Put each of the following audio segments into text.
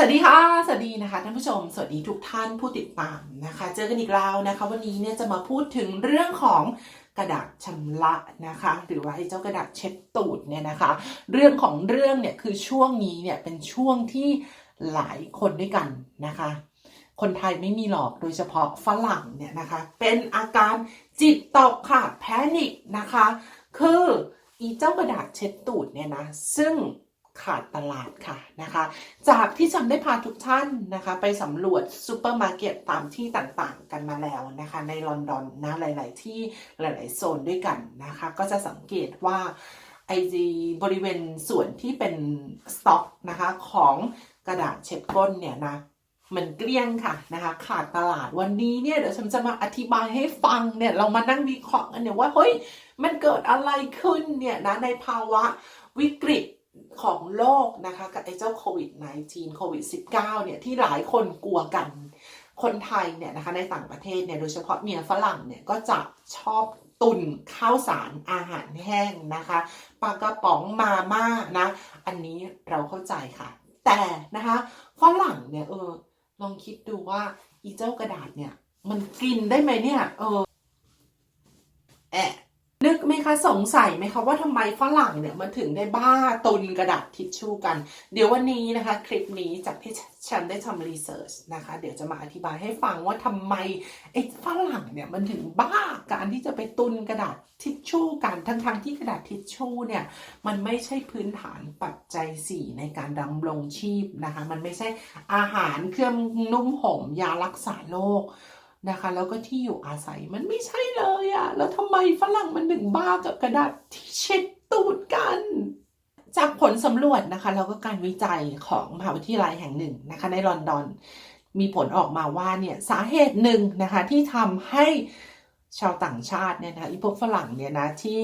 สวัสดีค่ะ สวัสดีนะคะท่านผู้ชม สวัสดีทุกท่านผู้ติดตามนะคะ เจอกันอีกแล้วนะคะ วันนี้เนี่ยจะมาพูดถึงเรื่องของกระดาษชำระนะคะ หรือว่าไอ้เจ้ากระดาษเช็ดตูดเนี่ยนะคะ เรื่องของเรื่องเนี่ยคือช่วงนี้เนี่ยเป็นช่วงที่หลายคนด้วยกันนะคะ คนไทยไม่มีหรอกโดยเฉพาะฝรั่งเนี่ยนะคะ เป็นอาการจิตตกค่ะแพนิคนะคะ คืออีเจ้ากระดาษเช็ดตูดเนี่ยนะซึ่ง ขาดตลาดค่ะนะคะ จากที่ฉันได้พาทุกท่านนะคะ ไปสำรวจซูเปอร์มาร์เก็ตตามที่ต่างๆ กันมาแล้วนะคะ ในลอนดอนนะหลาย ๆ ที่หลาย ๆ โซนด้วยกันนะคะ ก็จะสังเกตว่าไอจีบริเวณส่วนที่เป็นสต็อกนะคะของกระดาษเช็ดก้นเนี่ยนะมันเกลี้ยงค่ะนะคะขาดตลาดวันนี้เนี่ยเดี๋ยวฉันจะมาอธิบายให้ฟังเนี่ยเรามานั่งวิเคราะห์กันเนี่ยว่าเฮ้ยมันเกิดอะไรขึ้นเนี่ยนะในภาวะวิกฤต ของโลกนะคะกับไอ้เจ้าโควิด -19 โควิด -19 เนี่ยที่หลายคนกลัวกันคนไทยเนี่ยนะคะในต่างประเทศเนี่ยโดยเฉพาะเมียฝรั่งเนี่ยก็จะชอบตุนข้าวสารอาหารแห้งนะคะปลากระป๋องมาม่านะ อันนี้เราเข้าใจค่ะ แต่นะคะฝรั่งเนี่ยเออลองคิดดูว่าอีเจ้ากระดาษเนี่ย มันกินได้ไหมเนี่ย เออแอะ นึกไหมคะสงสัยไหมคะว่าทำไมฝรั่งเนี่ยมันถึงได้บ้าตุนกระดาษทิชชู่กัน เดี๋ยววันนี้นะคะ คลิปนี้จากที่ฉันได้ทำรีเสิร์ชนะคะ เดี๋ยวจะมาอธิบายให้ฟังว่าทำไมไอ้ฝรั่งเนี่ยมันถึงบ้าการที่จะไปตุนกระดาษทิชชู่กันทั้งๆที่กระดาษทิชชู่เนี่ยมันไม่ใช่พื้นฐานปัจจัย4ในการดำรงชีพนะคะ มันไม่ใช่อาหารเครื่องนุ่มห่มยารักษาโรค นะคะแล้วก็ที่อยู่อาศัยมันไม่ใช่เลยอะแล้วทำไมฝรั่งมันถึงบ้ากับกระดาษที่เช็ดตูดกัน จากผลสำรวจนะคะแล้วก็การวิจัยของมหาวิทยาลัยแห่งหนึ่งนะคะในลอนดอน มีผลออกมาว่าเนี่ยสาเหตุหนึ่งนะคะที่ทำให้ชาวต่างชาติเนี่ยนะอีพวกฝรั่งเนี่ยนะที่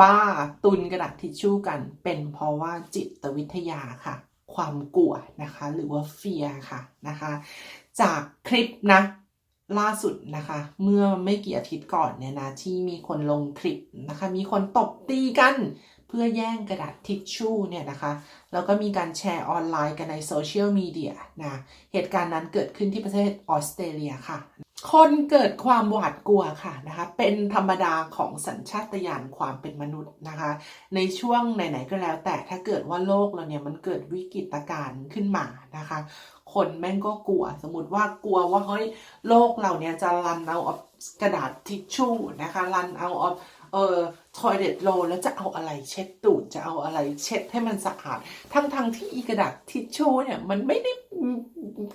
บ้าตุนกระดาษทิชชู่กัน เป็นเพราะว่าจิตวิทยาค่ะ ความกลัวนะคะ หรือว่าเฟียค่ะนะคะ จากคลิปนะ ล่าสุดนะคะ เมื่อไม่กี่อาทิตย์ก่อนเนี่ยนะที่มีคนลงคลิปนะคะ มีคนตบตีกันเพื่อแย่งกระดาษทิชชู่เนี่ยนะคะ แล้วก็มีการแชร์ออนไลน์กันในโซเชียลมีเดียนะเหตุการณ์นั้นเกิดขึ้นที่ประเทศออสเตรเลียค่ะ คนเกิดความหวาดกลัวค่ะนะคะ เป็นธรรมดาของสัญชาตญาณความเป็นมนุษย์นะคะ ในช่วงไหนๆก็แล้วแต่ถ้าเกิดว่าโลกเราเนี่ยมันเกิดวิกฤตการณ์ขึ้นมานะคะ คนแม่งก็กลัว สมมติว่ากลัวว่าเฮ้ยโลกเราเนี่ยจะรันเอากระดาษทิชชู่นะคะรันเอาออบเอ่อทอยเด็ดโลแล้วจะเอาอะไรเช็ดตูดจะเอาอะไรเช็ดให้มันสะอาด ทั้งๆทที่อีกระดาษทิชชู่เนี่ยมันไม่ได้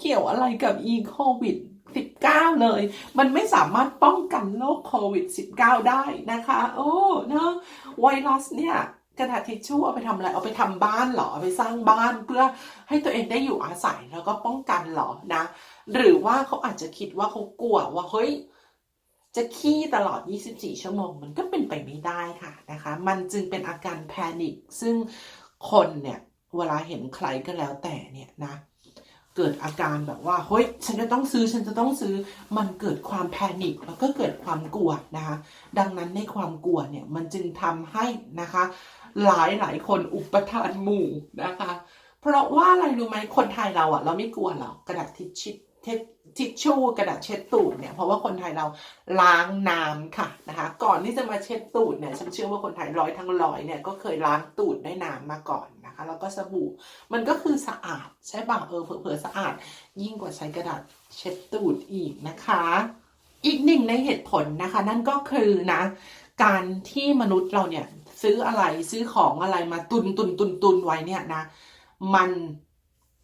เกี่ยวอะไรกับอีโควิด19 เลย มันไม่สามารถป้องกันโรคโควิด 19 ได้นะคะ โอ้เนอะไวรัสเนี่ย กระดาษทิชชู่เอาไปทำอะไร เอาไปทำบ้านเหรอเอาไปสร้างบ้านเพื่อให้ตัวเองได้อยู่อาศัยแล้วก็ป้องกันเหรอนะ หรือว่าเขาอาจจะคิดว่าเขากลัวว่าเฮ้ยจะขี้ตลอด 24 ชั่วโมง มันก็เป็นไปไม่ได้ค่ะนะคะ มันจึงเป็นอาการแพนิคซึ่งคนเนี่ย เวลาเห็นใครก็แล้วแต่เนี่ยนะ เกิดอาการแบบว่าเฮ้ยฉันจะต้องซื้อฉันจะต้องซื้อมันเกิดความแพนิคแล้วก็เกิดความกลัวนะคะ ดังนั้นในความกลัวเนี่ยมันจึงทำให้นะคะ หลายหลายคนอุปทานหมู่นะคะ เพราะว่าอะไรรู้ไหมคนไทยเราอะเราไม่กลัวหรอกกระดาษทิชชิดทิชชู่กระดาษเช็ดตูดเนี่ยเพราะว่าคนไทยเราล้างน้ำค่ะนะคะก่อนที่จะมาเช็ดตูดเนี่ยฉันเชื่อว่าคนไทยร้อยทั้งร้อยเนี่ยก็เคยล้างตูดด้วยน้ำมาก่อนนะคะแล้วก็สบู่มันก็คือสะอาดใช่ป่ะเออเผลอๆสะอาด ยิ่งกว่าใช้กระดาษเช็ดตูดอีกนะคะ อีกหนึ่งในเหตุผลนะคะ นั่นก็คือนะการที่มนุษย์เราเนี่ย ซื้ออะไรซื้อของอะไรมาตุนตุนตุนตุนไว้เนี่ยนะ มัน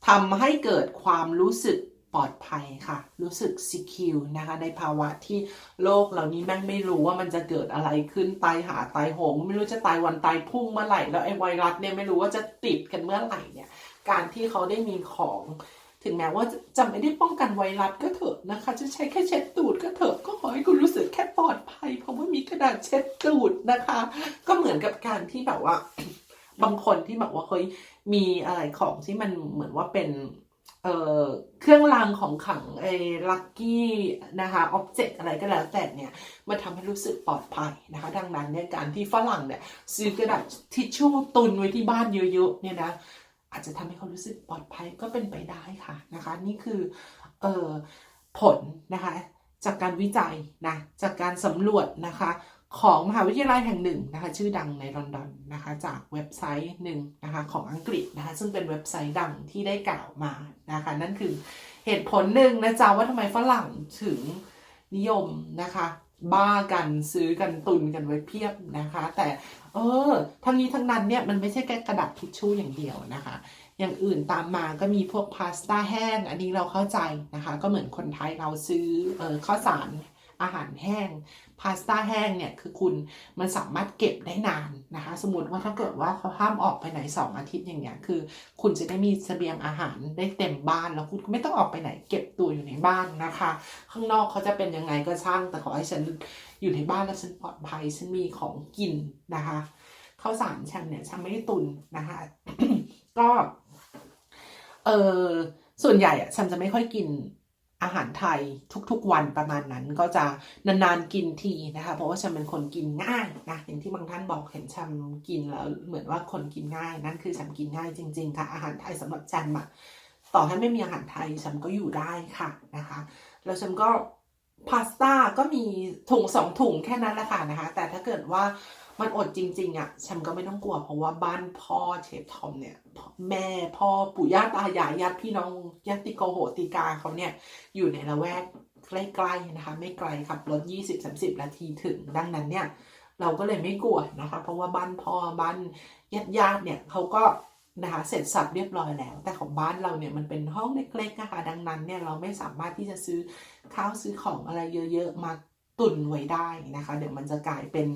ทำให้เกิดความรู้สึกปลอดภัยค่ะ รู้สึกซิคิวนะคะในภาวะที่โลกเหล่านี้แม่งไม่รู้ว่ามันจะเกิดอะไรขึ้นตายหาตายโหง ไม่รู้จะตายวันตายพุ่งเมื่อไหร่แล้วไอ้ไวรัสเนี่ยไม่รู้ว่าจะติดกันเมื่อไหร่เนี่ย การที่เขาได้มีของ ถึงแม้ว่าจะไม่ได้ป้องกันไวรัสก็เถอะนะคะ จะใช้แค่เช็ดตูดก็เถอะก็ขอให้คุณรู้สึกแค่ปลอดภัย เพราะว่ามีกระดาษเช็ดตูดนะคะ ก็เหมือนกับการที่แบบว่า บางคนที่แบบว่าเฮ้ยมีอะไรของที่มันเหมือนว่าเป็นเอ่อเครื่องรางของขลังไอ้ลัคกี้นะคะอ็อบเจกต์อะไรก็แล้วแต่เนี่ยมันทำให้รู้สึกปลอดภัยนะคะ ดังนั้นเนี่ยการที่ฝรั่งเนี่ยซื้อกระดาษทิชชู่ตุนไว้ที่บ้านเยอะๆเนี่ยนะ อาจจะทำให้เขารู้สึกปลอดภัยก็เป็นไปได้ค่ะนะคะ นี่คือเออผลนะคะจากการวิจัยนะจากการสำรวจนะคะของมหาวิทยาลัยแห่งหนึ่งนะคะชื่อดังในลอนดอนนะคะจากเว็บไซต์หนึ่งนะคะของอังกฤษนะคะซึ่งเป็นเว็บไซต์ดังที่ได้กล่าวมานะคะนั่นคือเหตุผลหนึ่งนะจ๊ะว่าทำไมฝรั่งถึงนิยมนะคะ บ้ากันซื้อกันตุนกันไว้เพียบนะคะ แต่เออทั้งนี้ทั้งนั้นเนี่ยมันไม่ใช่แค่กระดาษทิชชู่อย่างเดียวนะคะ อย่างอื่นตามมาก็มีพวกพาสต้าแห้ง อันนี้เราเข้าใจนะคะ ก็เหมือนคนไทยเราซื้อเออข้าวสาร อาหารแห้งพาสต้าแห้งเนี่ยคือคุณมันสามารถเก็บได้นานนะคะ สมมติว่าถ้าเกิดว่าเขาห้ามออกไปไหนสองอาทิตย์อย่างเงี้ยคือ คุณจะได้มีเสบียงอาหารได้เต็มบ้านแล้วคุณไม่ต้องออกไปไหน เก็บตัวอยู่ในบ้านนะคะ ข้างนอกเขาจะเป็นยังไงก็ช่างแต่ขอให้ฉันอยู่ในบ้านแล้วฉันปลอดภัยฉันมีของกินนะคะข้าวสารฉันเนี่ยฉันไม่ได้ตุนนะคะ ก็เออส่วนใหญ่อะฉันจะไม่ค่อยกิน อาหารไทยทุกๆวันประมาณนั้นก็จะนานๆกินทีนะคะ เพราะว่าฉันเป็นคนกินง่ายนะอย่างที่บางท่านบอกเห็นฉันกินแล้วเหมือนว่าคนกินง่าย นั่นคือฉันกินง่ายจริง ๆ ค่ะ อาหารไทยสำหรับฉันอะต่อให้ไม่มีอาหารไทยฉันก็อยู่ได้ค่ะนะคะ แล้วฉันก็พาสต้าก็มีถุงสองถุงแค่นั้นแหละค่ะนะคะ แต่ถ้าเกิดว่า มันอดจริง ๆอะฉันก็ไม่ต้องกลัว เพราะว่าบ้านพ่อเชฟทอมเนี่ย แม่พ่อปู่ย่าตายายญาติพี่น้องญาติโกโหติกาเขาเนี่ย อยู่ในละแวกใกล้ๆนะคะ ไม่ไกลขับรถ 20-30 นาทีถึง ดังนั้นเนี่ย เราก็เลยไม่กลัวนะคะ เพราะว่าบ้านพ่อบ้านญาติญาติเนี่ยเขาก็นะคะเสร็จสับเรียบร้อยแล้ว แต่ของบ้านเราเนี่ยมันเป็นห้องเล็กๆนะคะดังนั้นเนี่ยเราไม่สามารถที่จะซื้อข้าวซื้อของอะไรเยอะ ๆ มาตุนไว้ได้นะคะ เดี๋ยวมันจะกลายเป็น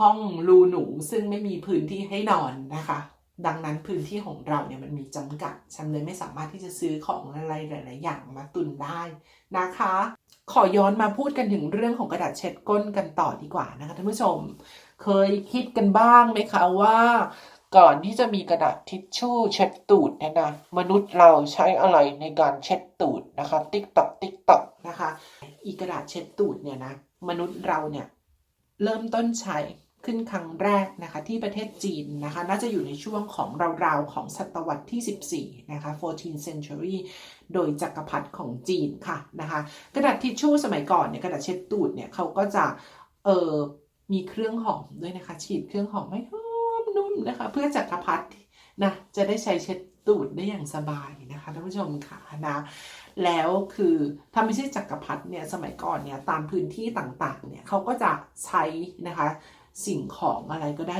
ห้องรูหนูซึ่งไม่มีพื้นที่ให้นอนนะคะ ดังนั้นพื้นที่ของเราเนี่ยมันมีจำกัดฉันเลยไม่สามารถที่จะซื้อของอะไรหลาย ๆ อย่างมาตุนได้นะคะ ขอย้อนมาพูดกันถึงเรื่องของกระดาษเช็ดก้นกันต่อดีกว่านะคะท่านผู้ชม เคยคิดกันบ้างไหมคะว่าก่อนที่จะมีกระดาษทิชชู่เช็ดตูดเนี่ยนะมนุษย์เราใช้อะไรในการเช็ดตูดนะคะ ติ๊กตอกติ๊กตอกนะคะ อีกระดาษเช็ดตูดเนี่ยนะมนุษย์เราเนี่ยเริ่มต้นใช้ ขึ้นครั้งแรกนะคะที่ประเทศจีนนะคะ น่าจะอยู่ในช่วงของราวๆของศตวรรษที่ 14 นะคะ 14th century โดยจักรพรรดิของจีนค่ะนะคะ กระดาษทิชชู่สมัยก่อนเนี่ยกระดาษเช็ดตูดเนี่ยเขาก็จะเออมีเครื่องหอมด้วยนะคะ ฉีดเครื่องหอมให้หอมนุ่มนะคะ เพื่อจักรพรรดินะจะได้ใช้เช็ดตูดได้อย่างสบายนะคะท่านผู้ชมค่ะนะแล้วคือถ้าไม่ใช่จักรพรรดิเนี่ยสมัยก่อนเนี่ยตามพื้นที่ต่างๆเนี่ยเขาก็จะใช้นะคะ สิ่งของอะไรก็ได้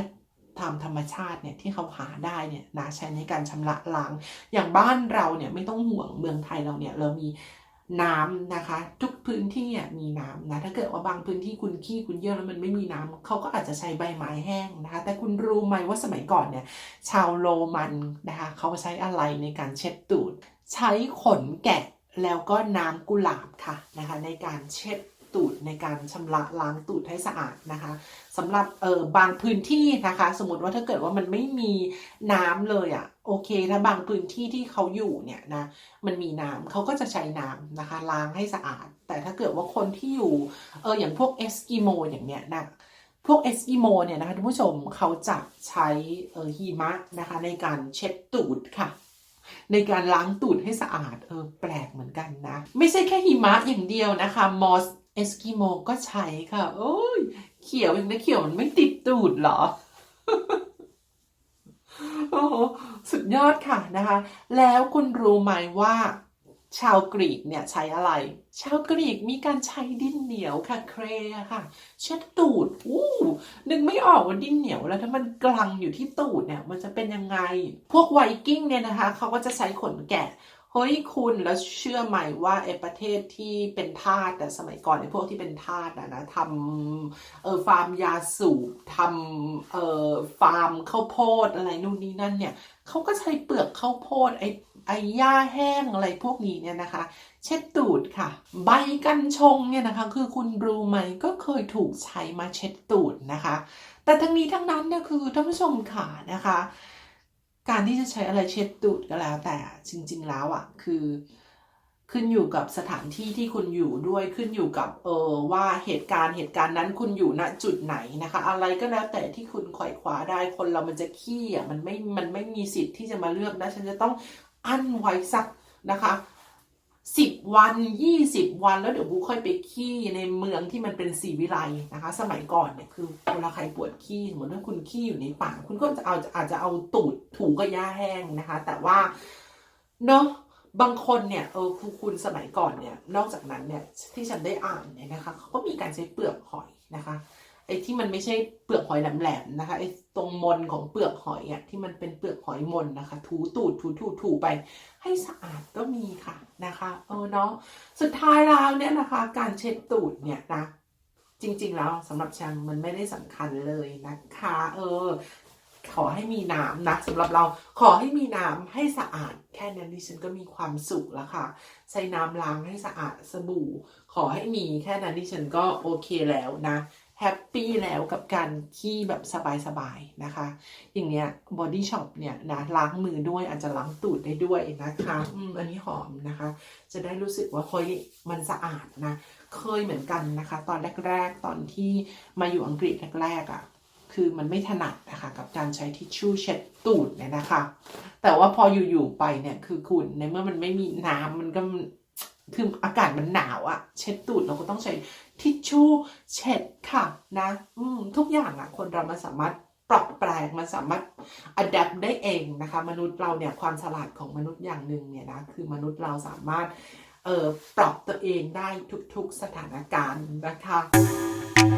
ตามธรรมชาติเนี่ยที่เขาหาได้เนี่ยนะใช้ในการชำระล้าง อย่างบ้านเราเนี่ยไม่ต้องห่วงเมืองไทยเราเนี่ยเรามีน้ำนะคะ ทุกพื้นที่อะมีน้ำนะถ้าเกิดว่าบางพื้นที่คุณขี้คุณเยี่ยวแล้วมันไม่มีน้ำเขาก็อาจจะใช้ใบไม้แห้งนะคะ แต่คุณรู้ไหมว่าสมัยก่อนเนี่ยชาวโรมันนะคะเขาใช้อะไรในการเช็ดตูด ใช้ขนแกะแล้วก็น้ำกุหลาบค่ะนะคะในการเช็ด ตูดในการชำระล้างตูดให้สะอาดนะคะสำหรับเออบางพื้นที่นะคะ สมมติว่าถ้าเกิดว่ามันไม่มีน้ำเลยอะ่ะโอเคถ้าบางพื้นที่ที่เขาอยู่เนี่ยนะมันมีน้ำเขาก็จะใช้น้ำนะคะล้างให้สะอาด แต่ถ้าเกิดว่าคนที่อยู่เอออย่างพวกเอสกิโมอย่างเนี้ยนะพวกเอสกิโมเนี่ยนะคะท่านผู้ชมเขาจะใช้เออหิมะนะคะในการเช็ดตูดค่ะในการล้างตูดให้สะอาดเออแปลกเหมือนกันนะ ไม่ใช่แค่หิมะอย่างเดียวนะคะมอส เอสกิโมก็ใช้ค่ะ โอ้ย เขียวอย่างนี้เขียวมันไม่ติดตูดเหรอ โอ้โห สุดยอดค่ะนะคะ แล้วคุณรู้ไหมว่าชาวกรีกเนี่ยใช้อะไร ชาวกรีกมีการใช้ดินเหนียวค่ะเครค่ะ เช็ดตูดอู้นึกไม่ออกว่าดินเหนียวแล้วถ้ามันกลังอยู่ที่ตูดเนี่ยมันจะเป็นยังไง พวกไวกิ้งเนี่ยนะคะเขาก็จะใช้ขนแกะ เฮ้ยคุณแล้วเชื่อไหมว่าไอ้ประเทศที่เป็นทาสแต่สมัยก่อนไอ้พวกที่เป็นทาสอะนะทำเออฟาร์มยาสูบทำเออฟาร์มข้าวโพดอะไรนู่นนี่นั่นเนี่ยเขาก็ใช้เปลือกข้าวโพดไอ้ไอ้หญ้าแห้งอะไรพวกนี้เนี่ยนะคะ เช็ดตูดค่ะ ใบกัญชงเนี่ยนะคะ คือคุณรู้ไหมก็เคยถูกใช้มาเช็ดตูดนะคะ แต่ทั้งนี้ทั้งนั้นเนี่ยคือท่านผู้ชมค่ะนะคะ การที่จะใช้อะไรเช็ดดูดก็แล้วแต่จริง ๆ แล้วอะคือขึ้นอยู่กับสถานที่ที่คุณอยู่ด้วยขึ้นอยู่กับเออว่าเหตุการณ์เหตุการณ์นั้นคุณอยู่ณจุดไหนนะคะ อะไรก็แล้วแต่ที่คุณขวอยคว้าได้คนเรามันจะขี้อะมันไม่มันไม่มีสิทธิ์ที่จะมาเลือกนะฉันจะต้องอั้นไว้สักนะคะ สิบวันยี่สิบวันแล้วเดี๋ยวบูค่อยไปขี้ในเมืองที่มันเป็นสีวิไลนะคะ สมัยก่อนเนี่ยคือเวลาใครปวดขี้สมมติว่าคุณขี้อยู่ในป่าคุณก็จะเอาอาจจะเอาตูดถูกับหญ้าแห้งนะคะ แต่ว่าเนาะบางคนเนี่ยเออครูคุณสมัยก่อนเนี่ย นอกจากนั้นเนี่ยที่ฉันได้อ่านเนี่ยนะคะเขาก็มีการใช้เปลือกหอยนะคะ อ้ที่มันไม่ใช่เปลือกหอยแหลมๆนะคะไอ้ตรงมนของเปลือกหอยอะที่มันเป็นเปลือกหอยมนนะคะ ถูตูดถูถูถูไป ให้สะอาดก็มีค่ะนะคะเออเนาะสุดท้ายแล้วเนี่ยนะคะ การเช็ดตูดเนี่ยนะจริง ๆ แล้วสำหรับฉันมันไม่ได้สำคัญเลยนะคะ เออ ขอให้มีน้ำนะสำหรับเราขอให้มีน้ำให้สะอาด แค่นั้นดิฉันก็มีความสุขแล้วค่ะ ใช้น้ำล้างให้สะอาดสบู่ ขอให้มีแค่นั้นดิฉันก็โอเคแล้วนะ แฮปปี้แล้วกับการขี้แบบสบายๆนะคะ อย่างเงี้ยบอดี้ช็อปเนี่ยนะล้างมือด้วยอาจจะล้างตูดได้ด้วยนะคะอืมอันนี้หอมนะคะ จะได้รู้สึกว่าเฮ้ยมันสะอาดนะ เคยเหมือนกันนะคะ ตอนแรก ๆ ตอนที่มาอยู่อังกฤษแรกๆอะ่ะคือมันไม่ถนัดนะคะกับการใช้ทิชชู่เช็ดตูดเนี่ยนะคะ แต่ว่าพออยู่ๆไปเนี่ยคือคุณในเมื่อมันไม่มีน้ำมันก็ คืออากาศมันหนาวอะเช็ดตูดเราก็ต้องใช้ทิชชู่เช็ดค่ะนะอืมทุกอย่างอะคนเรามันสามารถปรับแปลงมันสามารถอัดแอปได้เองนะคะ มนุษย์เราเนี่ยความฉลาดของมนุษย์อย่างหนึ่งเนี่ยนะคือมนุษย์เราสามารถเอ่อปรับตัวเองได้ทุกๆสถานการณ์นะคะ